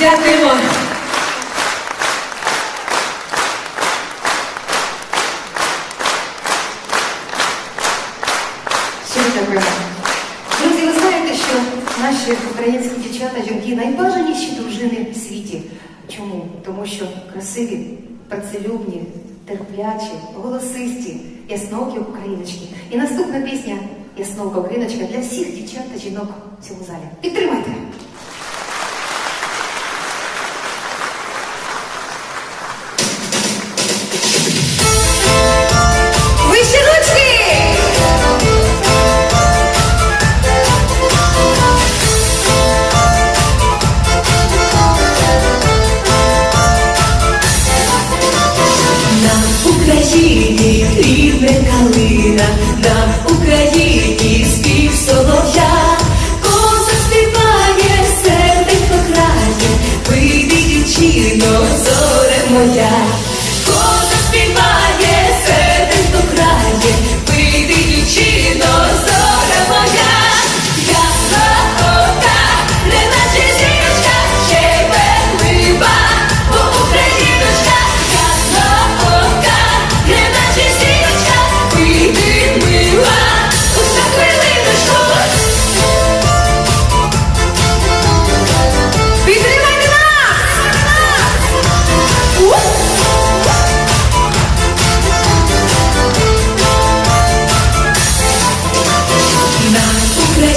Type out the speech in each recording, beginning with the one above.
Дякуємо. Щиро дякуємо. Друзі, ви знаєте, що наші українські дівчата, жінки найбажаніші дружини в світі. Чому? Тому що красиві, працелюбні, терплячі, голосисті, яснокі україночки. І наступна пісня Яснока Україночка для всіх дівчат та жінок в цьому залі. Підтримайте! На Україні рівне калина,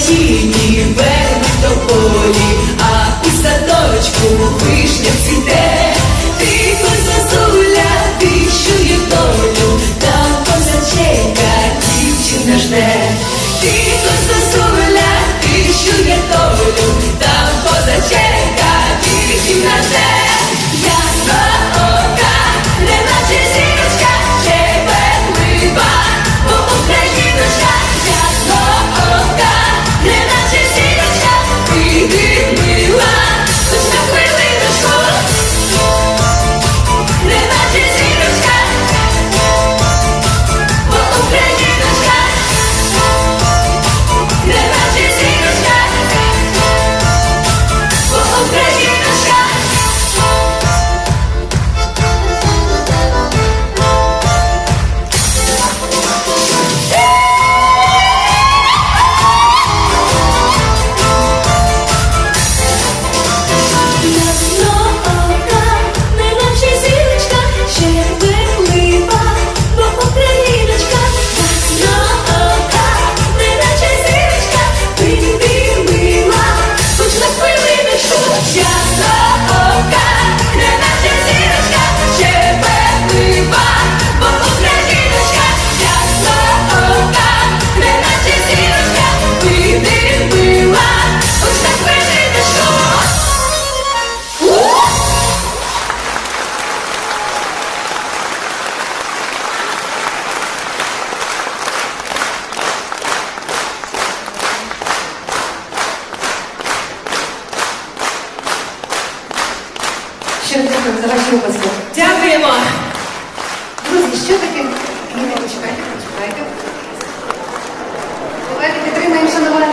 тіні в тополі, а у садочку вишня цвіте, ти козазуля, ти чує долю, та козачейка дівчина жде, ти козазуля, ти чує долю, та козачейка дівчина жде. Дякую за ваші описи. Дякуємо. Друзі, що таке? Не Почекайте, почекайте. Давайте підтримаємо шанування.